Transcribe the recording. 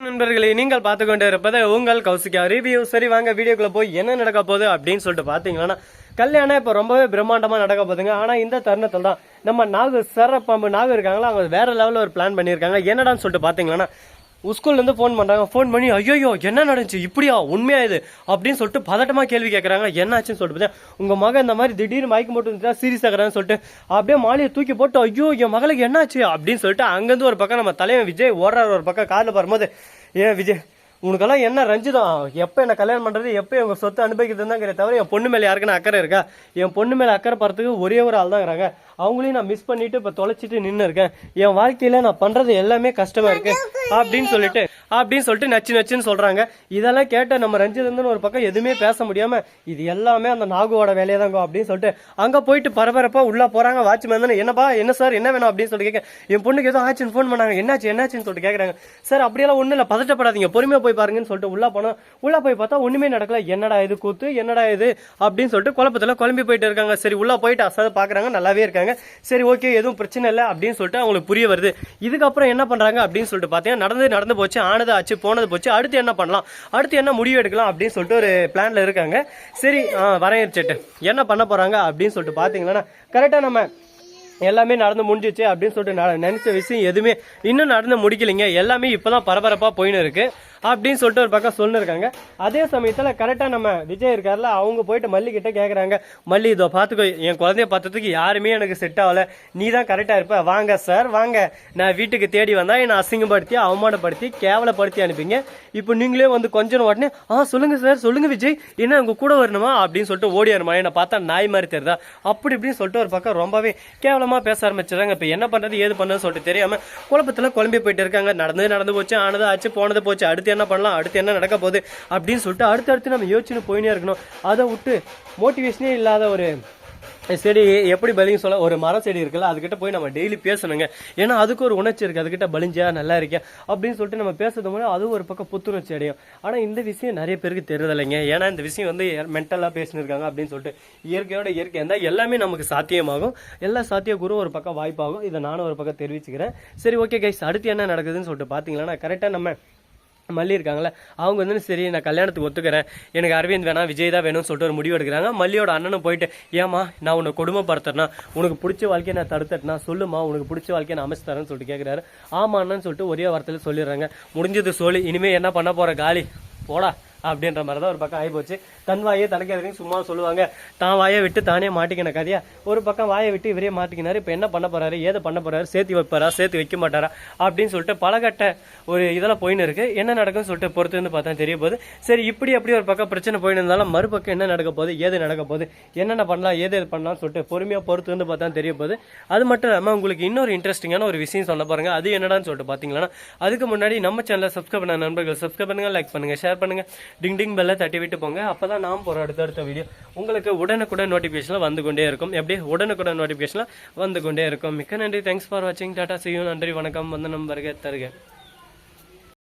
நண்பர்களே நீங்கள் பார்த்து கொண்டு இருப்பது உங்கள் கௌசிகா ரிவ்யூ சரி வாங்க வீடியோக்குள்ள போய் என்ன நடக்க போகுது அப்படின்னு சொல்லிட்டு பார்த்தீங்கன்னா கல்யாணம் இப்போ ரொம்பவே பிரம்மாண்டமாக நடக்க போகுதுங்க. ஆனால் இந்த தருணத்தில் தான் நம்ம நாகு சரப்பாம்பு நாகு இருக்காங்களா அவங்க வேற லெவலில் ஒரு பிளான் பண்ணியிருக்காங்க. என்னடான்னு சொல்லிட்டு பார்த்தீங்கன்னா ஸ்கூல்லேருந்து ஃபோன் பண்ணுறாங்க ஃபோன் பண்ணி ஐயோ என்ன நடந்துச்சு? இப்படியா? உண்மையா இது? அப்படின்னு சொல்லிட்டு பதட்டமாக கேள்வி கேட்குறாங்க என்னாச்சுன்னு சொல்லிட்டு உங்கள் மகன் இந்த மாதிரி திடீர்னு மயக்கம் போட்டு வந்துட்டா சீரியஸ் ஆகிறான்னு சொல்லிட்டு அப்படியே மாலையை தூக்கி போட்டு ஐயோ என் மகளுக்கு என்னாச்சு? அப்படின்னு சொல்லிட்டு அங்கேருந்து ஒரு பக்கம் நம்ம தலைவன் விஜய் ஓடுறாரு. ஒரு பக்கம் காரில் வரும்போது ஏன் விஜய் உனக்கெல்லாம் என்ன ரஞ்சிதம்? எப்போ என்ன கல்யாணம் பண்ணுறது எப்போ உங்கள் சொத்தை அனுபவிக்கிறது தான் தவிர என் பொண்ணு மேலே யாருக்குன்னு அக்கறை இருக்கா? என் பொண்ணு மேலே அக்கறை படுறதுக்கு ஒரே ஒரு ஆள் தான் இருக்கிறாங்க. அவங்களையும் நான் மிஸ் பண்ணிட்டு இப்போ தொலைச்சிட்டு நின்று இருக்கேன். என் வாழ்க்கையில் நான் பண்ணுறது எல்லாமே கஷ்டமாக இருக்கு. அப்படின்னு சொல்லிட்டு அப்படின்னு சொல்லிட்டு நச்சு நச்சுன்னு சொல்கிறாங்க இதெல்லாம் கேட்ட நம்ம ரஞ்சிதந்தன் ஒரு பக்கம் எதுவுமே பேச முடியாமல் இது எல்லாமே அந்த நாகுவோட வேலையை தாங்க அப்படின்னு சொல்லிட்டு அங்கே போயிட்டு பரபரப்பாக உள்ளே போகிறாங்க வாட்ச்மேன் தானே. என்னப்பா என்ன சார் என்ன வேணும் அப்படின்னு சொல்லிட்டு கேட்க என் பொண்ணுக்கு ஏதோ ஆச்சுன்னு ஃபோன் பண்ணாங்க. என்னாச்சு என்னாச்சுன்னு சொல்லிட்டு கேட்குறாங்க சார் அப்படியெல்லாம் ஒன்றும் இல்லை பதட்டப்படாதீங்க. பொறுமையாக போய் பாருங்கன்னு சொல்லிட்டு உள்ளே போனோம் உள்ளே போய் பார்த்தா ஒன்றுமே நடக்கல. என்னடா இது கூத்து? என்னடா இது? அப்படின்னு சொல்லிட்டு குழப்பத்தில் குழம்பி போயிட்டு இருக்காங்க. சரி உள்ளே போயிட்டு அசாத பார்க்குறாங்க நல்லாவே இருக்காங்க. சரி ஓகே எதுவும் பிரச்சனை இல்லை அப்படின்னு சொல்லிட்டு அவங்களுக்கு புரிய வருது. இதுக்கப்புறம் என்ன பண்ணுறாங்க அப்படின்னு சொல்லிட்டு பார்த்தீங்கன்னா நடந்து நடந்து போச்சு ஆனது ஆச்சு போனது போச்சு. அடுத்து என்ன பண்ணலாம்? அடுத்து என்ன முடிவு எடுக்கலாம் அப்படின்னு சொல்லிட்டு ஒரு பிளான்ல இருக்காங்க. சரி ஆ, என்ன பண்ண போகிறாங்க அப்படின்னு சொல்லிட்டு பார்த்தீங்கன்னா கரெக்டாக நம்ம எல்லாமே நடந்து முடிஞ்சிச்சு அப்படின்னு சொல்லிட்டு நான் நினைச்ச விஷயம் எதுவுமே இன்னும் நடந்து முடிக்கலைங்க. எல்லாமே இப்பதான் பரபரப்பாக போயின்னு இருக்கு. அப்படின்னு சொல்லிட்டு ஒரு பக்கம் சொல்லிருக்காங்க. அதே சமயத்தில் கரெக்டாக நம்ம விஜய் இருக்கார்ல அவங்க போயிட்டு மல்லிகிட்ட கேட்குறாங்க மல்லி இதோ பார்த்துக்கோ என் குழந்தைய பார்த்ததுக்கு யாருமே எனக்கு செட் ஆகலை. நீ தான் கரெக்டாக இருப்ப. வாங்க சார் வாங்க. நான் வீட்டுக்கு தேடி வந்தால் என்னை அசிங்கப்படுத்தி அவமானப்படுத்தி கேவலப்படுத்தி அனுப்பிங்க. இப்போ நீங்களே வந்து கொஞ்சம் உடனே ஆ சொல்லுங்கள் சார் சொல்லுங்கள் விஜய். என்ன உங்கள் கூட வரணுமா? அப்படின்னு சொல்லிட்டு ஓடி ஓடியாருமா என்னை பார்த்தா நாய் மாதிரி தெரியுதா? அப்படி இப்படின்னு சொல்லிட்டு ஒரு பக்கம் ரொம்பவே கேவலமாக பேச ஆரம்பிச்சிடுறாங்க. இப்போ என்ன பண்ணுறது ஏது பண்ணுறது சொல்லிட்டு தெரியாமல் குழப்பத்தில் குழம்பி போயிட்டு இருக்காங்க. நடந்து நடந்து போச்சு ஆனது ஆச்சு போனது போச்சு. அடுத்து என்ன பண்ணலாம்? அடுத்து என்ன நடக்க போகுது? அப்படின்னு சொல்லிட்டு அடுத்து அடுத்து நம்ம யோசிச்சுன்னு போயினே இருக்கணும். அதை விட்டு மோட்டிவேஷனே இல்லாத ஒரு செடி எப்படி பலிங்க சொல்ல ஒரு மரம் செடி இருக்குல்ல அதுக்கிட்ட போய் நம்ம டெய்லி பேசணுங்க. ஏன்னா அதுக்கு ஒரு உணர்ச்சி இருக்கு. அதுக்கிட்ட பலிஞ்சா நல்லா இருக்கேன் அப்படின்னு சொல்லிட்டு நம்ம பேசுறது மூலம் அது ஒரு பக்கம் புத்துணர்ச்சி அடையும். ஆனா இந்த விஷயம் நிறைய பேருக்கு தெரியதில்லைங்க ஏன்னா இந்த விஷயம் வந்து மென்டலாக பேசினிருக்காங்க அப்படின்னு சொல்லிட்டு இயற்கையோட இயற்கை இருந்தால் எல்லாமே நமக்கு சாத்தியமாகும். எல்லா சாத்தியக்கூறும் ஒரு பக்கம் வாய்ப்பாகும். இதை நானும் ஒரு பக்கம் தெரிவிச்சுக்கிறேன். சரி ஓகே கைஸ் அடுத்து என்ன நடக்குதுன்னு சொல்லிட்டு பார்த்தீங்கன்னா கரெக்டாக நம்ம மல்லி இருக்காங்களே அவங்க வந்து சரி நான் கல்யாணத்துக்கு ஒத்துக்கிறேன். எனக்கு அரவிந்த் வேணாம் விஜய் தான் வேணும்னு சொல்லிட்டு ஒரு முடிவு எடுக்கிறாங்க. மல்லியோட அண்ணனும் போயிட்டு ஏமா நான் உன்னை கொடுமைப்படுத்துறேன்னா உனக்கு பிடிச்ச வாழ்க்கையை நான் தடுத்துட்டேனா சொல்லுமா உனக்கு பிடிச்ச வாழ்க்கையை நான் அமைச்சு தரேன்னு சொல்லிட்டு கேட்குறாரு ஆமான்னு சொல்லிட்டு ஒரே வார்த்தையில் சொல்லிடுறாங்க. முடிஞ்சது சொல்லி இனிமேல் என்ன பண்ண போகிற காலி? போடா. அப்படின்ற மாதிரி தான் ஒரு பக்கம் ஆகிப்போச்சு தன் வாயே தனக்கு எதிரையும் சும்மா சொல்லுவாங்க. தான் வாயை விட்டு தானே மாட்டிக்கின கதையா? ஒரு பக்கம் வாயை விட்டு இவரே மாட்டிக்கினாரு. இப்போ என்ன பண்ண போறாரு? ஏதை பண்ண போறாரு? சேர்த்து வைப்பாரா? சேர்த்து வைக்க மாட்டாரா? அப்படின்னு சொல்லிட்டு பலகட்ட ஒரு இதெல்லாம் போயின்னு இருக்கு. என்ன நடக்கும்னு சொல்லிட்டு பொறுத்து வந்து பார்த்தா தெரிய போகுது. சரி இப்படி அப்படி ஒரு பக்கம் பிரச்சனை போயின்னு இருந்தாலும் மறுபக்கம் என்ன நடக்க போகுது? ஏது நடக்க போகுது? என்னென்ன பண்ணலாம்? ஏது எது பண்ணலாம்னு சொல்லிட்டு பொறுமையாக பொறுத்து வந்து பார்த்தா தெரிய போகுது. அது மட்டும் இல்லாமல் உங்களுக்கு இன்னொரு இன்ட்ரெஸ்டிங்கான ஒரு விஷயம் சொல்ல பாருங்க அது என்னடான்னு சொல்லிட்டு பார்த்தீங்கன்னா அதுக்கு முன்னாடி நம்ம சேனலை சப்ஸ்கிரைப் பண்ண நண்பர்கள் சப்ஸ்கிரைப் பண்ணுங்க லைக் பண்ணுங்க ஷேர் பண்ணுங்க. டிங் டிங் பெல்ல தட்டி விட்டு போங்க. அப்பதான் நாம் போகிற அடுத்தடுத்த வீடியோ உங்களுக்கு உடனுக்குடன் நோட்டிஃபிகேஷனில் வந்து கொண்டே இருக்கும். எப்படி? உடனுக்குடன் நோட்டிஃபிகேஷனில் வந்து கொண்டே இருக்கும். மிக்க நன்றி. தேங்க்ஸ் ஃபார் வாட்சிங் டாட்டா சியூ நன்றி. வணக்கம். வந்தனம் வருக. தருக.